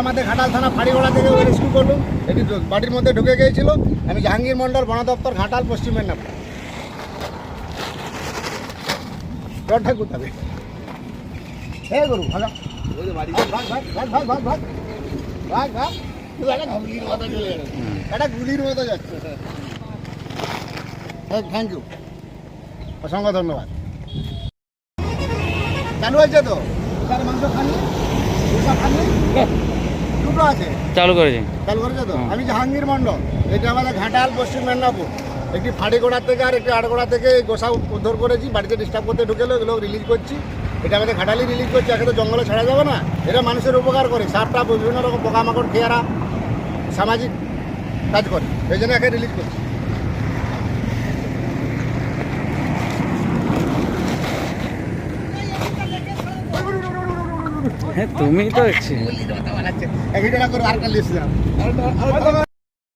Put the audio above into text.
আমাদের ঘাটাল থানা ফাড়িগোড়া থেকে রেস্কিউ করল এটি বাড়ির মধ্যে ঢুকে গিয়েছিল। আমি জাহাঙ্গীর মন্ডল বন দপ্তর ঘাটাল পশ্চিম মেদিনীপুর। হে গরু ভালো ভাগ, ভাগ, ভাগ, ভাগ, ভাগ, ভাগ। ভাগ, ভাগ। তুই একটা গুলির মতো যাচ্ছে। একটা গুলির থ্যাংক ইউ অসংখ্য ধন্যবাদ। চালু হয়েছে তো? এখানে মাংস খাননি পুষা খাননি। দুটো আছে? চালু করেছে। চালু করেছে তো। আমি জাহাঙ্গীর মন্ডল এটা আমাদের ঘাটাল পশ্চিম মেদিনীপুর। একটি ফাড়িগোড়া থেকে আর একটি আড়গোড়া থেকে এই গোসা উদ্ধার করেছি বাড়িতে ডিস্টার্ব করতে ঢুকেলো এগুলো রিলিজ করছি। এটা আমাদের ঘাটালি রিলিজ করছি একে তো জঙ্গলে ছাড়া যাবে না। এটা মানুষের উপকার করে সারটা বিভিন্ন রকম পোকামাকড় খেয়ারা সামাজিক কাজ করে। এই জন্য একে রিলিজ করছি। হ্যাঁ তুমি তো এক করে আরেকটা লিস্ট